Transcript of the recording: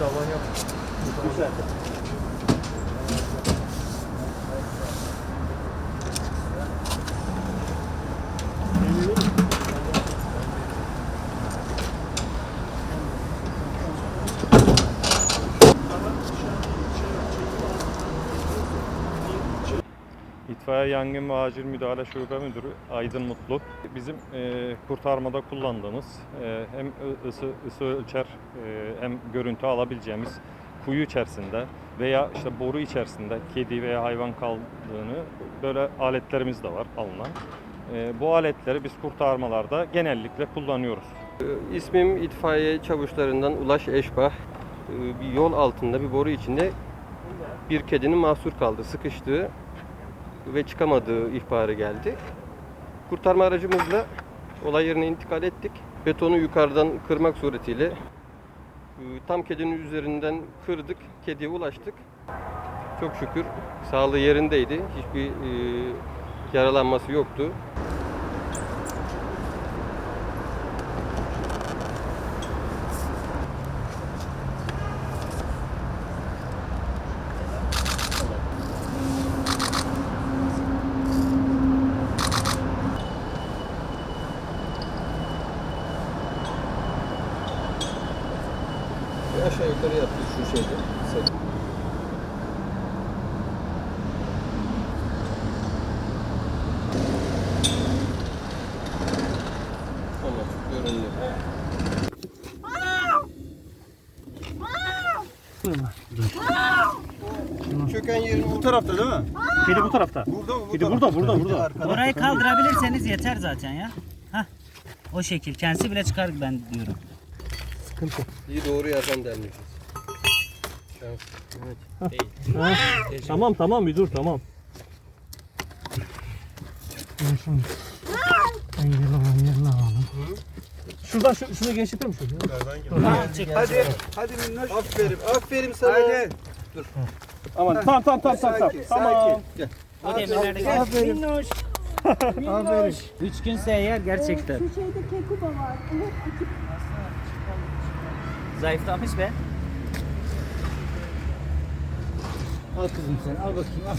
tavan yok. Güzel. İtfaiye Yangın ve Acil Müdahale Şube Müdürü Aydın Mutlu. Bizim e, kurtarmada kullandığımız e, hem ısı, ısı ölçer e, hem görüntü alabileceğimiz kuyu içerisinde veya işte boru içerisinde kedi veya hayvan kaldığını böyle aletlerimiz de var alınan. E, bu aletleri biz kurtarmalarda genellikle kullanıyoruz. İsmim itfaiye çavuşlarından Ulaş Eşbah. Ee, Bir yol altında bir boru içinde bir kedinin mahsur kaldı, sıkıştığı ve çıkamadığı ihbarı geldi. Kurtarma aracımızla olay yerine intikal ettik. Betonu yukarıdan kırmak suretiyle e, tam kedinin üzerinden kırdık, kediye ulaştık. Çok şükür sağlığı yerindeydi. Hiçbir e, yaralanması yoktu. Aşağı yukarı yaptık şu şeyde. Çöken yerin bu tarafta değil mi? Kedi bu tarafta. Burada, bu Kedi burada, burada, burada. Orayı kaldırabilirseniz yeter zaten ya. Hah. O şekil. Kendisi bile çıkar ben diyorum. İyi doğru yerden dermişiz. Şans. Tamam tamam bir dur tamam. Şuradan şu, şunu genişletir mi şunu? Hadi, hadi minnoş. Aferin, aferin sana. Hadi. Aman tamam tamam tamam tamam. Sakin, tamam. sakin. O demirlerde gel. Minnoş. Minnoş. Üç günse eğer gerçekten. Şu şeyde kekuba var. Akip Zayıflamış be. Al kızım sen al bakayım al.